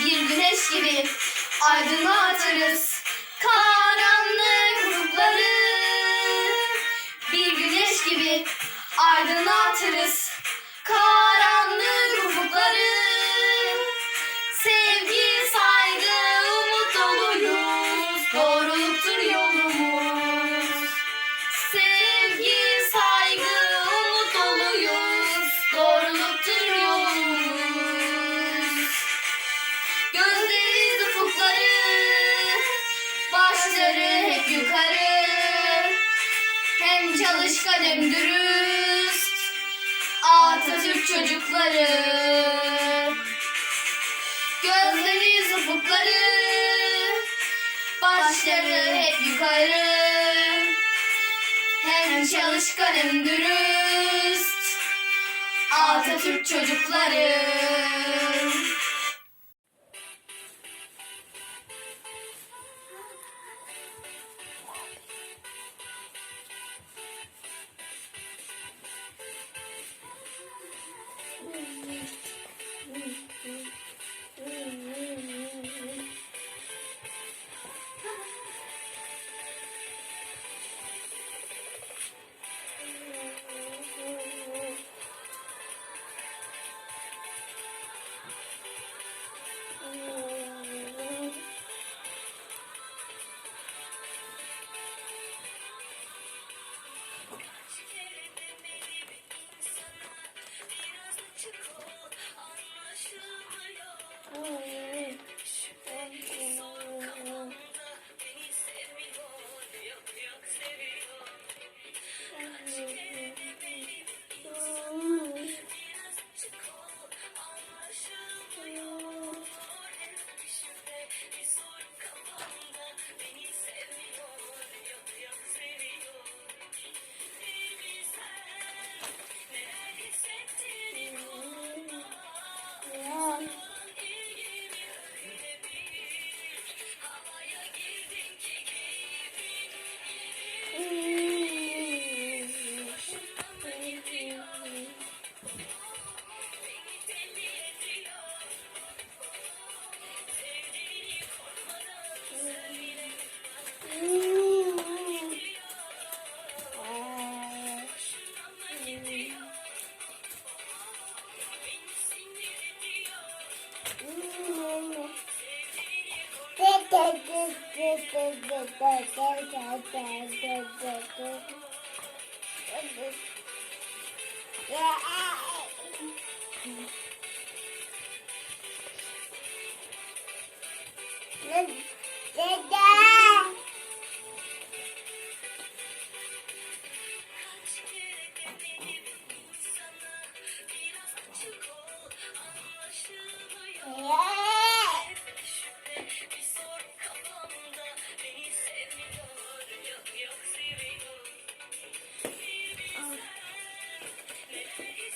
Bir güneş gibi aydınlatırız karanlık ufukları. Bir güneş gibi aydınlatırız karanlık hem dürüst, Atatürk çocukları. Gözleriz ufukları, başları hep yukarı. Hem çalışkan hem dürüst, Atatürk çocukları. Yeah.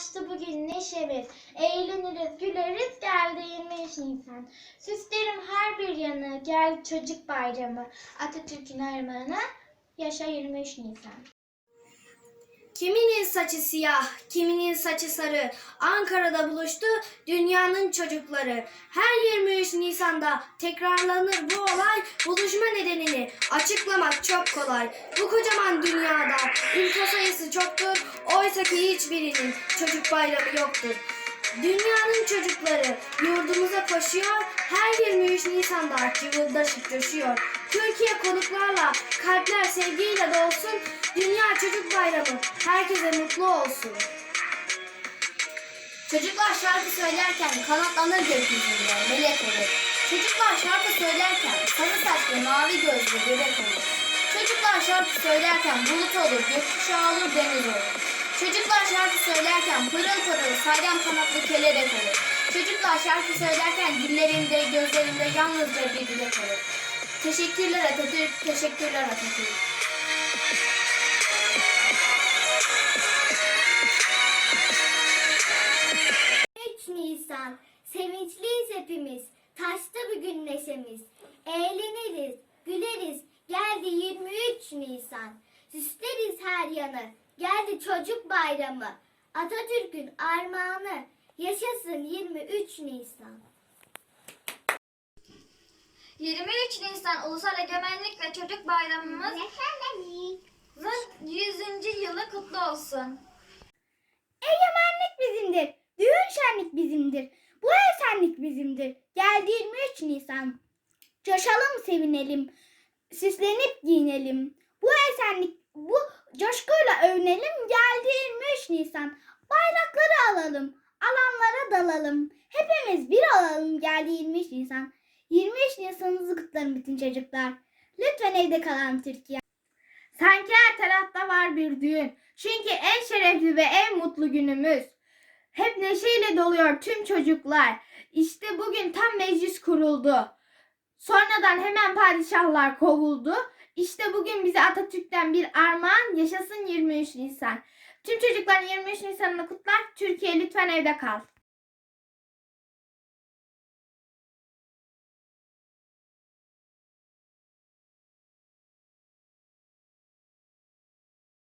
taştı bugün neşemiz, eğleniriz, güleriz, geldi 23 Nisan. Süslerim her bir yanı, gel çocuk bayramı, Atatürk'ün armağanı, yaşa 23 Nisan. Kiminin saçı siyah, kiminin saçı sarı. Ankara'da buluştu dünyanın çocukları. Her 23 Nisan'da tekrarlanır bu olay. Buluşma nedenini açıklamak çok kolay. Bu kocaman dünyada ülke sayısı çoktur. Oysa ki hiçbirinin çocuk bayramı yoktur. Dünyanın çocukları yurdumuza koşuyor. Her 23 Nisan'da cıvıldaşıp coşuyor. Türkiye konuklarla kalpler sevgiyle dolsun. Dünya Çocuk Bayramı herkese mutlu olsun. Çocuklar şarkı söylerken kanatlanır gökyüzünde melek olur. Çocuklar şarkı söylerken sarı saçlı mavi gözlü bebek olur. Çocuklar şarkı söylerken bulut olur, gökkuşağı olur, deniz olur. Çocuklar şarkı söylerken pırıl pırıl saydam kanatlı kelebek olur. Çocuklar şarkı söylerken dillerinde, gözlerinde yalnızca bir dile kalır. Teşekkürler Atatürk, teşekkürler Atatürk. 23 Nisan. Süsleriz her yanı. Geldi çocuk bayramı. Atatürk'ün armağanı. Yaşasın 23 Nisan. 23 Nisan Ulusal Egemenlik ve Çocuk Bayramımızın 100. yılı kutlu olsun. Egemenlik bizimdir. Düğün şenlik bizimdir. Bu esenlik bizimdir. Geldi 23 Nisan. Coşalım sevinelim. Süslenip giyinelim. Bu esenlik bu coşkuyla övünelim. Geldi 23 Nisan. Bayrakları alalım. Alanlara dalalım. Hepimiz bir olalım. Geldi 23 Nisan. 23 Nisan'ınızı kutlarım bütün çocuklar. Lütfen evde kalan Türkiye. Sanki her tarafta var bir düğün. Çünkü en şerefli ve en mutlu günümüz. Hep neşeyle doluyor tüm çocuklar. İşte bugün tam meclis kuruldu. Sonradan hemen padişahlar kovuldu. İşte bugün bize Atatürk'ten bir armağan yaşasın 23 Nisan. Tüm çocukların 23 Nisan'ını kutlar. Türkiye lütfen evde kal.